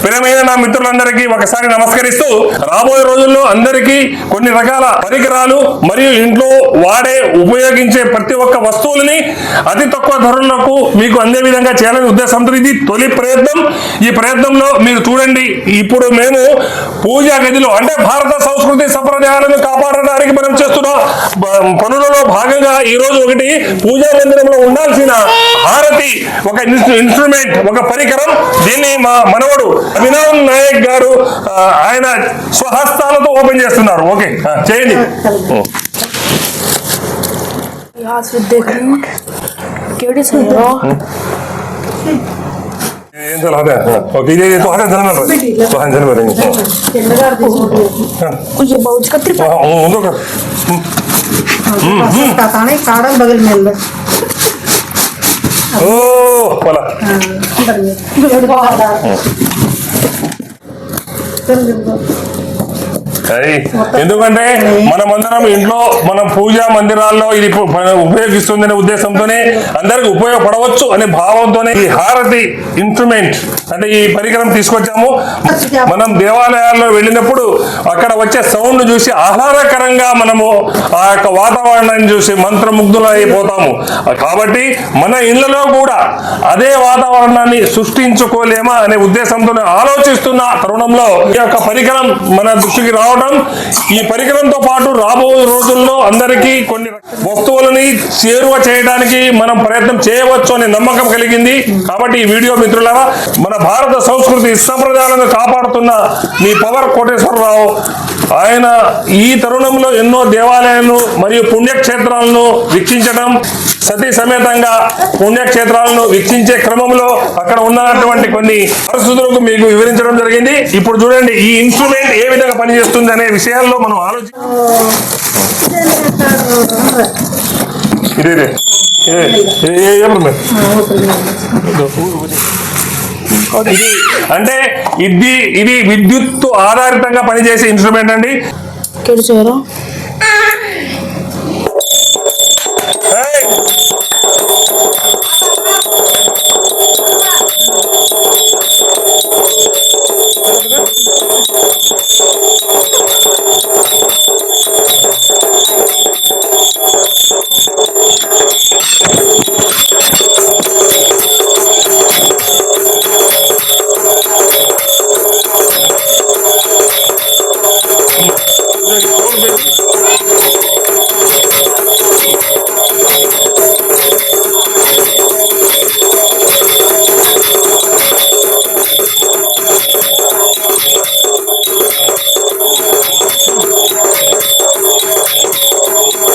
ప్రియమైన నా మిత్రులందరికీ ఒకసారి నమస్కరిస్తూ రాబోయే రోజుల్లో అందరికీ కొన్ని రకాల పరికరాలు మరియు ఇంట్లో వాడే ఉపయోగించే ప్రతి ఒక్క వస్తువులని అతి తక్కువ ధరలకు మీకు అందే విధంగా చేయాలని ఉద్దేశంతో ఇది తొలి ప్రయత్నం. ఈ ప్రయత్నంలో మీరు చూడండి ఇప్పుడు మేము పూజా గదిలో అంటే భారత సంస్కృతి సంప్రదాయాలను కాపాడడానికి మనం చేస్తున్న పనులలో భాగంగా ఈ రోజు ఒకటి పూజా మందిరంలో ఉండాల్సిన హారతి ఒక ఇన్స్ట్రుమెంట్ ఒక పరికరం. దీన్ని మా మనవడు అభినవ్ నాయక్ గారు ఆ, ఆయన స్వహస్తాలతో ఓపెన్ చేస్తున్నారు ఓకే ఆ, చేయండి यहाँ से देख रही हूँ केड़ी से हो ఏం చలో అదే ఆ, ఓకే ఇది ఇది తోహన జనమల్ తోహన జనమల్ ये बहुत कतरी ఉందో ఒక ताने काड़ल बगल में ले Dann sind wir. ఎందుకంటే మనమందరం ఇంట్లో మనం పూజా మందిరాల్లో ఇది ఉపయోగిస్తుందనే ఉద్దేశంతోనే అందరికి ఉపయోగపడవచ్చు అనే భావంతోనే ఈ హారతి ఇన్స్ట్రుమెంట్ అంటే ఈ పరికరం తీసుకొచ్చాము. మనం దేవాలయాల్లో వెళ్ళినప్పుడు అక్కడ వచ్చే సౌండ్ చూసి ఆహ్లాదకరంగా మనము ఆ యొక్క వాతావరణాన్ని చూసి మంత్రముగ్ధులు అయిపోతాము. కాబట్టి మన ఇళ్ళలో కూడా అదే వాతావరణాన్ని సృష్టించుకోలేమా అనే ఉద్దేశంతో ఆలోచిస్తున్న తరుణంలో ఈ యొక్క పరికరం మన దృష్టికి రావడం ఈ పరికరంతో పాటు రాబోయే రోజుల్లో అందరికీ కొన్ని వస్తువులని చేరువ చేయడానికి మనం ప్రయత్నం చేయవచ్చు అనే నమ్మకం కలిగింది. కాబట్టి ఈ వీడియో మిత్రులారా మన భారత సంస్కృతి సంప్రదాయాలను కాపాడుతున్న మీ పవర్ కోటేశ్వరరావు ఆయన ఈ తరుణంలో ఎన్నో దేవాలయాలను మరియు పుణ్యక్షేత్రాలను వీక్షించడం సతీ సమేతంగా పుణ్యక్షేత్రాలను వీక్షించే క్రమంలో అక్కడ ఉన్నటువంటి కొన్ని పరిస్థితులకు మీకు వివరించడం జరిగింది ఇప్పుడు చూడండి ఈ ఇన్స్ట్రుమెంట్ ఏ విధంగా పనిచేస్తుంది అనే విషయాల్లో మనం ఆలోచి ఇదే ఇదే. ఏ- ఏ- ఇది అంటే ఇది ఇది విద్యుత్ ఆధారితంగా పనిచేసే ఇన్స్ట్రుమెంట్ అండి.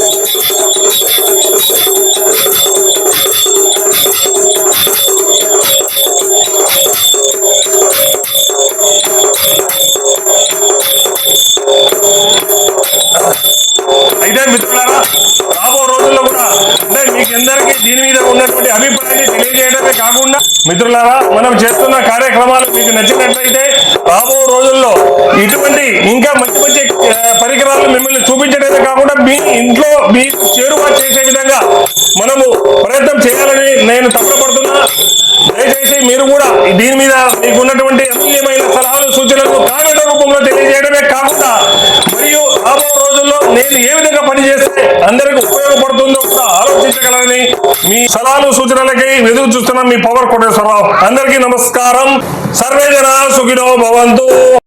Thank you. మీకందరికీ దీని మీద ఉన్నటువంటి అభిప్రాయాన్ని తెలియజేయడమే కాకుండా మిత్రులారా మనం చేస్తున్న కార్యక్రమాలు మీకు నచ్చినట్లయితే రాబో రోజుల్లో ఇటువంటి ఇంకా మంచి మంచి పరికరాలు మిమ్మల్ని చూపించడమే కాకుండా మీ ఇంట్లో మీ చేరువ చేసే విధంగా మనము ప్రయత్నం చేయాలని నేను తప్పపడుతున్నా దయచేసి మీరు కూడా దీని మీద మీకు ఉన్నటువంటి అమూల్యమైన సలహాలు సూచనలు కామెంట్ రూపంలో తెలియజేయడమే కాకుండా రోజుల్లో నేను ఏ విధంగా పనిచేస్తే అందరికి ఉపయోగపడుతుందో కూడా మీ సలహాలు సూచనలకై ఎదురు చూస్తున్న మీ పవర్ కోటేశ్వరరావు అందరికీ నమస్కారం. సర్వే జన సుఖినో భవంతు.